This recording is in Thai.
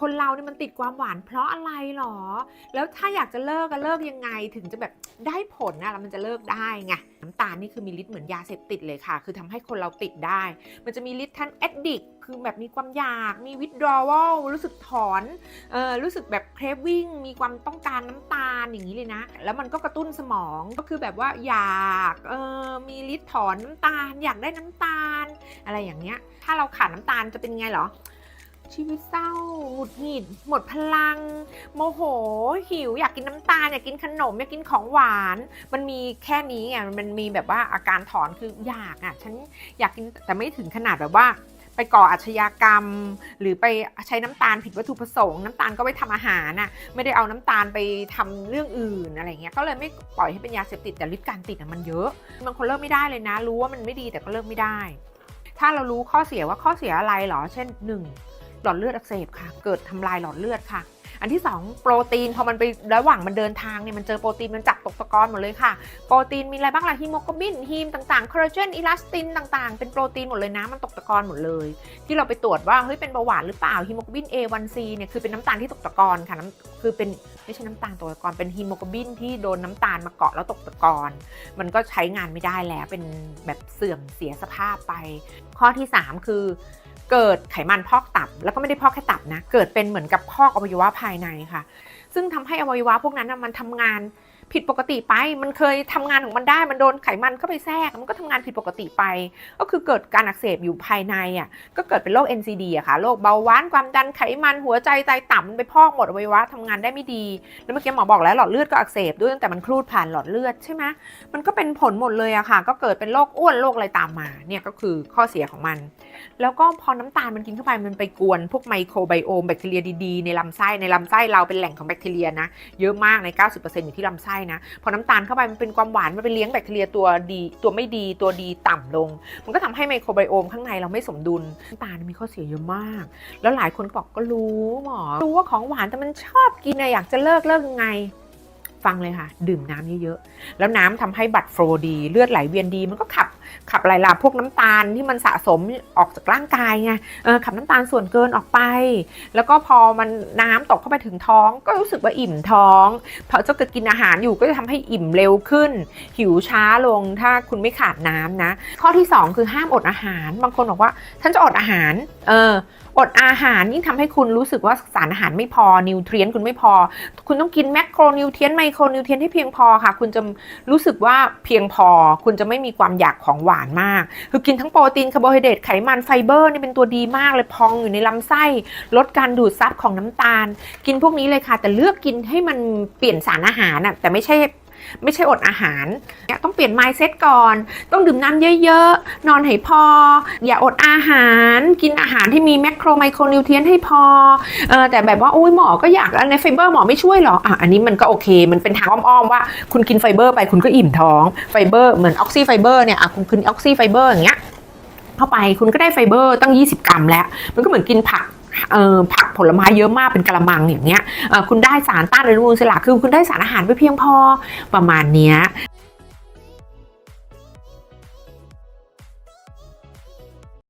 คนเราเนี่ยมันติดความหวานเพราะอะไรหรอ แล้วถ้าอยากจะเลิกก็เลิกยังไงถึงจะแบบได้ผลนะแล้วมันจะเลิกได้ไงน้ำตาลนี่คือมีฤทธิ์เหมือนยาเสพติดเลยค่ะ คือทำให้คนเราติดได้ มันจะมีฤทธิ์ทั้ง addict คือแบบมีความอยากมี withdrawal รู้สึกถอนเออรู้สึกแบบ craving มีความต้องการน้ำตาลอย่างนี้เลยนะ แล้วมันก็กระตุ้นสมองก็คือแบบว่าอยากเออมีฤทธิ์ถอนน้ำตาล อยากได้น้ำตาล อะไรอย่างเงี้ย ถ้าเราขาดน้ำตาลจะเป็นไงเหรอ ชีวิตเศร้าหงุดหงิด หมดพลัง โมโห หิว อยากกินน้ำตาล อยากกินขนม อยากกินของหวาน มันมีแค่นี้ไง มันมีแบบว่าอาการถอนคืออยากอะ ฉันอยากกินแต่ไม่ถึงขนาดแบบว่า ไปก่ออาชญากรรม หรือไปใช้น้ำตาลผิดวัตถุประสงค์ น้ำตาลก็ไปทำอาหารน่ะ ไม่ได้เอาน้ำตาลไปทำเรื่องอื่นอะไรเงี้ย ก็เลยไม่ปล่อยให้เป็นยาเสพติดแต่ฤทธิ์การติดอะมันเยอะ บางคนเลิกไม่ได้เลยนะ รู้ว่ามันไม่ดีแต่ก็เลิกไม่ได้ ถ้าเรารู้ข้อเสียว่าข้อเสียอะไรเหรอ เช่น 1. หลอดเลือดอักเสบค่ะ เกิดทำลายหลอดเลือดค่ะ อันที่ 2 โปรตีนพอมันไประหว่างมันเดินทางเนี่ยมันเจอโปรตีนมันจับตกตะกอนหมดเลยค่ะ โปรตีนมีอะไรบ้างล่ะฮีโมโกลบินฮีมต่างๆคอลลาเจนอิลาสตินต่างๆ เป็นโปรตีนหมดเลยนะมันตกตะกอนหมดเลย ที่เราไปตรวจว่าเฮ้ยเป็นเบาหวานหรือเปล่าฮีโมโกลบิน A1C เนี่ยคือเป็นน้ำตาลที่ตกตะกอนค่ะคือเป็นไม่ใช่น้ำตาลตกตะกอนเป็นฮีโมโกลบินที่โดนน้ำตาลมาเกาะแล้วตกตะกอนมันก็ใช้งานไม่ได้แล้วเป็นแบบเสื่อมเสียสภาพไป ข้อที่ 3 คือ เกิดไขมันพอกตับ แล้วก็ไม่ได้พอกแค่ตับนะ เกิดเป็นเหมือนกับพอกอวัยวะภายในค่ะ ซึ่งทำให้อวัยวะพวกนั้นมันทำงาน ผิดปกติไป มันเคยทำงานของมันได้ มันโดนไขมันเข้าไปแทรก มันก็ทำงานผิดปกติไป ก็คือเกิดการอักเสบอยู่ภายในอะ ก็เกิดเป็นโรค NCD อะค่ะ โรคเบาหวาน ความดันไขมัน หัวใจไตต่ำมันไปพอกหมดอวัยวะทำงานได้ไม่ดี แล้วเมื่อกี้หมอบอกแล้วหลอดเลือดก็อักเสบด้วยตั้งแต่มันคลูดผ่านหลอดเลือดใช่ไหมมันก็เป็นผลหมดเลยอะค่ะ ก็เกิดเป็นโรคอ้วนโรคอะไรตามมา เนี่ยก็คือข้อเสียของมัน แล้วก็พอน้ำตาลมันกินเข้าไป มันไปกวนพวกไมโครไบโอมแบคทีเรียดีๆในลำไส้ ในลำไส้เราเป็นแหล่งของแบคทีเรียนะ เยอะมากใน 90%อยู่ที่ลำไส้นะ พอน้ำตาลเข้าไปมันเป็นความหวานมันไปเลี้ยงแบคทีเรียตัวดีตัวไม่ดีตัวดีต่ำลง มันก็ทำให้ไมโครไบโอมข้างในเราไม่สมดุลน้ำตาลมีข้อเสียเยอะมาก แล้วหลายคนก็บอกก็รู้หมอรู้ว่าของหวานแต่มันชอบกินอะอยากจะเลิกเลิกยังไงฟังเลยค่ะ ดื่มน้ำเยอะๆ แล้วน้ำทำให้บัตรโฟลดี เลือดไหลเวียนดี มันก็ขับ ขับไหลลาพวกน้ำตาลที่มันสะสมออกจากร่างกายไงขับน้ำตาลส่วนเกินออกไป แล้วก็พอมันน้ำตกเข้าไปถึงท้อง ก็รู้สึกว่าอิ่มท้องพอจะเกิดกินอาหารอยู่ก็จะทำให้อิ่มเร็วขึ้น หิวช้าลงถ้าคุณไม่ขาดน้ำนะ ข้อที่ 2 คือห้ามอดอาหาร บางคนบอกว่าฉันจะอดอาหาร เออ อดอาหารยิ่งทำให้คุณรู้สึกว่าสารอาหารไม่พอนิวเทรียนคุณไม่พอ คุณต้องกินแมคโครนิวเทรียนไมโครนิวเทรียนที่เพียงพอค่ะ คุณจะรู้สึกว่าเพียงพอ คุณจะไม่มีความอยากของหวานมาก คือกินทั้งโปรตีนคาร์โบไฮเดรตไขมันไฟเบอร์นี่เป็นตัวดีมากเลยพองอยู่ในลำไส้ ลดการดูดซับของน้ำตาล กินพวกนี้เลยค่ะ แต่เลือกกินให้มันเปลี่ยนสารอาหารน่ะแต่ไม่ใช่ ไม่ใช่อดอาหารต้องเปลี่ยน mindset ก่อน ต้องดื่มน้ำเยอะๆ นอนให้พอ อย่าอดอาหาร กินอาหารที่มีแมคโครไมโครนิวเทียนให้พออแต่แบบว่าโอ้ยหมอก็อยากอันในไฟเบอร์หมอไม่ช่วยหรออะอันนี้มันก็โอเค มันเป็นทางอ้อมๆว่า คุณกินไฟเบอร์ไปคุณก็อิ่มท้องไฟเบอร์เหมือนออกซิไฟเบอร์เนี่ยอะคุณกินออกซิไฟเบอร์อย่างเงี้ยเข้าไปคุณก็ได้ไฟเบอร์ตั้ง 20 กรัมแล้ว มันก็เหมือนกินผัก ผักผลไม้เยอะมากเป็นกระมังอย่างเงี้ยคุณได้สารต้านอนุมูลอิสระคือคุณได้สารอาหารไปเพียงพอประมาณเนี้ย